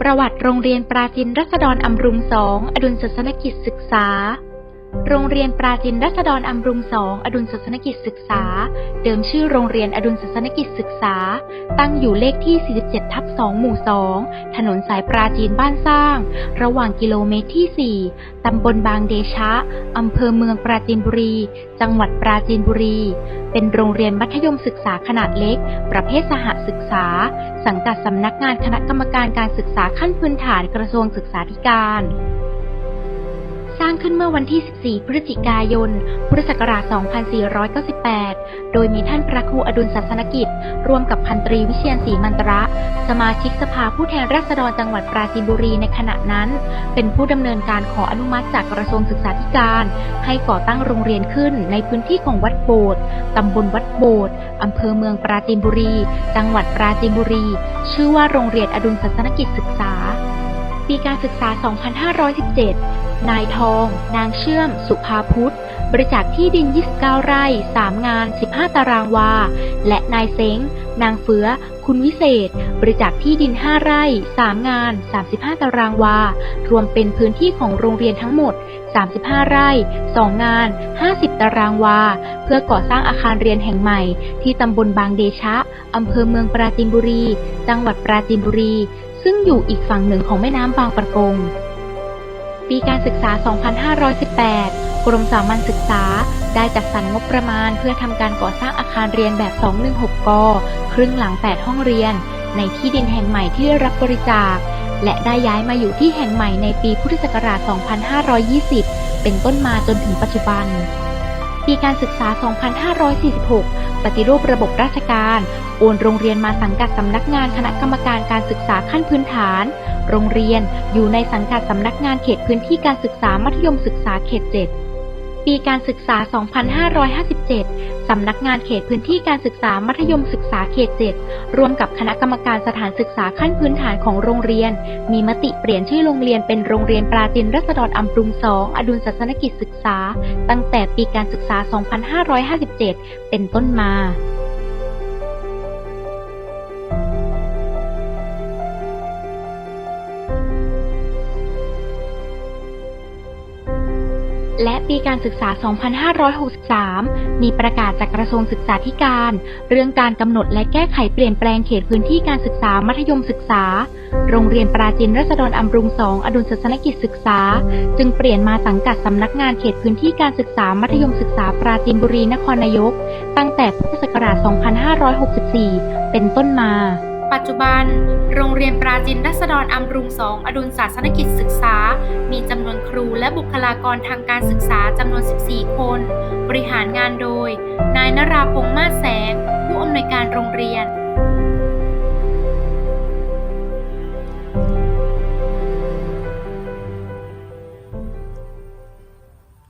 ประวัติโรงเรียนปราจินรัศดรอำรุงสองอดุลศาสนกิจศึกษา โรงเรียนปราจินรัษฎรอำรุงสองอดุลศาสนกิจศึกษา เดิมชื่อโรงเรียนอดุลศาสนกิจศึกษา ตั้งอยู่เลขที่ 47 ทับ 2 หมู่ 2 ถนนสายปราจีนบ้านสร้าง ระหว่างกิโลเมตรที่ 4 ตำบลบางเดชะ อำเภอเมืองปราจีนบุรี จังหวัดปราจีนบุรี เป็นโรงเรียนมัธยมศึกษาขนาดเล็ก ประเภทสหศึกษา สังกัดสำนักงานคณะกรรมการการศึกษาขั้นพื้นฐานกระทรวงศึกษาธิการ สร้างขึ้นเมื่อวันที่ 14 พฤศจิกายน พุทธศักราช 2498 โดยมีท่านพระครูอดุลศาสนกิจ ร่วมกับพันตรีวิเชียนศรีมันตระ สมาชิกสภาผู้แทนราษฎรจังหวัดปราจีนบุรีในขณะนั้น เป็นผู้ดำเนินการขออนุมัติจากกระทรวงศึกษาธิการ ให้ก่อตั้งโรงเรียนขึ้นในพื้นที่ของวัดโบสถ์ตำบลวัดโบสถ์อำเภอเมืองปราจีนบุรี จังหวัดปราจีนบุรี ชื่อว่าโรงเรียนอดุลศาสนกิจศึกษา ปีการศึกษา 2517 นายทอง นางเชื่อม สุภาพุทธ บริจาคที่ดิน 29 ไร่ 3 งาน 15 ตารางวา และนายเซ้ง นางเฟื้อคุณวิเศษ บริจาคที่ดิน 5 ไร่ 3 งาน 35 ตารางวา รวมเป็นพื้นที่ของโรงเรียนทั้งหมด 35 ไร่ 2 งาน 50 ตารางวา เพื่อก่อสร้างอาคารเรียนแห่งใหม่ ที่ตำบลบางเดชะ อำเภอเมืองปราจีนบุรี จังหวัดปราจีนบุรี ซึ่งอยู่อีกฝั่งหนึ่งของแม่น้ำบางประกง ปีการศึกษา 2518 กรมสามัญศึกษาได้จัดสรรงบประมาณเพื่อทำการก่อสร้างอาคารเรียนแบบ 216 ก ครึ่งหลัง 8 ห้องเรียน ในที่ดินแห่งใหม่ที่ได้รับบริจาค และได้ย้ายมาอยู่ที่แห่งใหม่ในปีพุทธศักราช 2520 เป็นต้นมาจนถึงปัจจุบัน ปีการศึกษา 2546 ปฏิรูประบบราชการ โอนโรงเรียนมาสังกัดสำนักงานคณะกรรมการการศึกษาขั้นพื้นฐาน โรงเรียนอยู่ในสังกัดสำนักงานเขตพื้นที่การศึกษามัธยมศึกษาเขต 7 ปีการศึกษา 2557 สำนักงานเขตพื้นที่การศึกษามัธยมศึกษาเขต 7 ร่วมกับคณะกรรมการสถานศึกษาขั้นพื้นฐานของโรงเรียน มีมติเปลี่ยนชื่อโรงเรียนเป็นโรงเรียนปราจินรัศดรอำปรุง 2 อดุลศาสนกิจศึกษา ตั้งแต่ปีการศึกษา 2557 เป็นต้นมา และปีการศึกษา 2563 มีประกาศจากกระทรวงศึกษาธิการ เรื่องการกำหนดและแก้ไขเปลี่ยนแปลงเขตพื้นที่การศึกษามัธยมศึกษา โรงเรียนปราจินรัษฎรอำรุงสองอดุลศาสนกิจศึกษา จึงเปลี่ยนมาสังกัดสำนักงานเขตพื้นที่การศึกษามัธยมศึกษาปราจีนบุรีนครนายก ตั้งแต่พุทธศักราช 2564 เป็นต้นมา ปัจจุบัน โรงเรียนปราจินรัศดรอำรุงสองอดุลศาสนกิจศึกษา มีจำนวนครูและบุคลากรทางการศึกษาจำนวน 14 คน บริหารงานโดย นายนราพงษ์มาแสง ผู้อำนวยการโรงเรียน